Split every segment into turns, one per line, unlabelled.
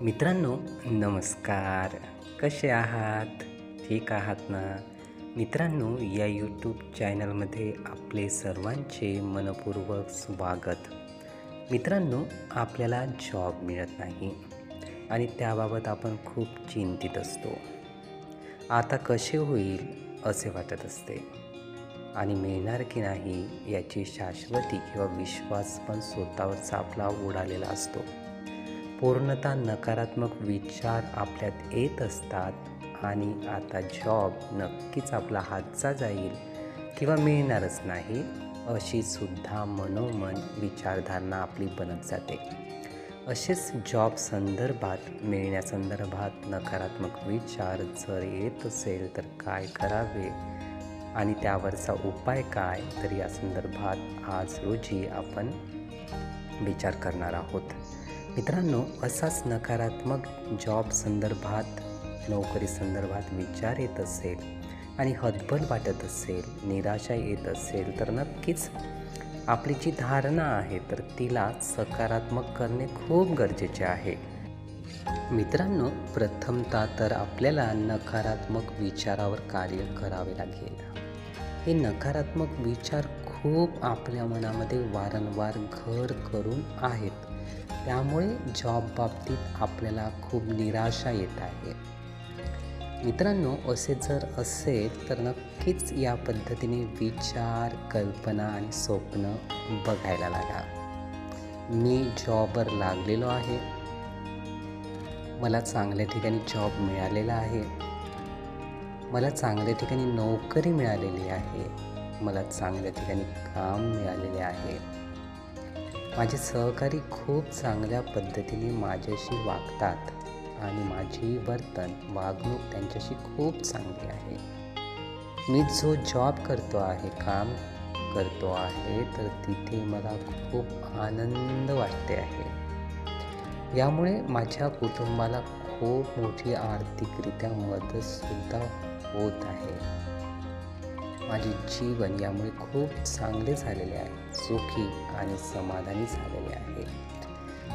मित्रांनो नमस्कार. कसे आहात? ठीक आहात ना? मित्रांनो या यूट्यूब चॅनलमध्ये आपले सर्वांचे मनपूर्वक स्वागत. मित्रांनो आपल्याला जॉब मिळत नाही आणि त्याबाबत आपण खूप चिंतित असतो. आता कसे होईल असे वाटत असते. आणि मिळणार की नाही याची शाश्वती किंवा विश्वास पण स्वतःवरचा आपला उडालेला असतो. पूर्णतः नकारात्मक विचार आपल्यात येत असतात आणि आता जॉब नक्कीच आपला हातचा जाईल किंवा मिळणारच नाही अशी सुद्धा मनोमन विचारधारणा आपली बनत जाते. असेच जॉब संदर्भात मिळण्यासंदर्भात नकारात्मक विचार जर येत असेल तर काय करावे आणि त्यावरचा उपाय काय? तर या संदर्भात आज रोजी आपण विचार करणार आहोत. मित्रांनो असाच नकारात्मक जॉब संदर्भात नोकरी संदर्भात विचार येत असेल आणि हतबल वाटत असेल निराशा येत असेल तर नक्कीच आपली जी धारणा आहे तर तिला सकारात्मक करणे खूप गरजेचे आहे. मित्रांनो प्रथमतः तर आपल्याला नकारात्मक विचारावर कार्य करावे लागेल. हे नकारात्मक विचार खूप आपल्या मनामध्ये वारंवार घर करून आहेत. त्यामुळे जॉब बाबतीत आपल्याला खूप निराशा येत आहे. मित्रांनो असे जर असेल तर नक्कीच या पद्धतीने विचार कल्पना आणि स्वप्न बघायला लागा. मी जॉबवर लागलेलो आहे. मला चांगल्या ठिकाणी जॉब मिळालेला आहे. मला चांगल्या ठिकाणी नोकरी मिळालेली आहे. मला चांगल्या ठिकाणी काम मिळालेले आहे. माझे सहकारी खूप चांगल्या पद्धतीने माझ्याशी वागतात आणि माझी वर्तन वागणूक त्यांच्याशी खूप चांगली आहे. मी जो जॉब करतो आहे काम करतो आहे तर तिथे मला खूप आनंद वाटते आहे. यामुळे माझ्या कुटुंबाला खूप मोठी आर्थिकरित्या मदतसुद्धा होत आहे. माझे जीवन यामुळे खूप चांगले झालेले आहे सुखी आणि समाधानी झालेले आहे.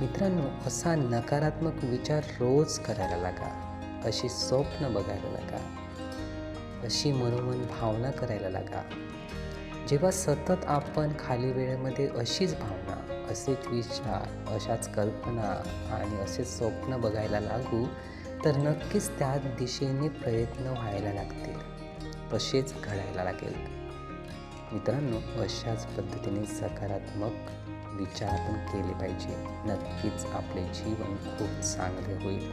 मित्रांनो असा नकारात्मक विचार रोज करायला लागा. अशी स्वप्न बघायला लागा. अशी मनोमन भावना करायला लागा. जेव्हा सतत आपण खाली वेळेमध्ये अशीच भावना असेच विचार अशाच कल्पना आणि असे स्वप्न बघायला लागू तर नक्कीच त्या दिशेने प्रयत्न व्हायला लागतील. तसेच घडायला लागेल. मित्रांनो अशाच पद्धतीने सकारात्मक विचार आपण केले पाहिजे. नक्कीच आपले जीवन खूप चांगले होईल.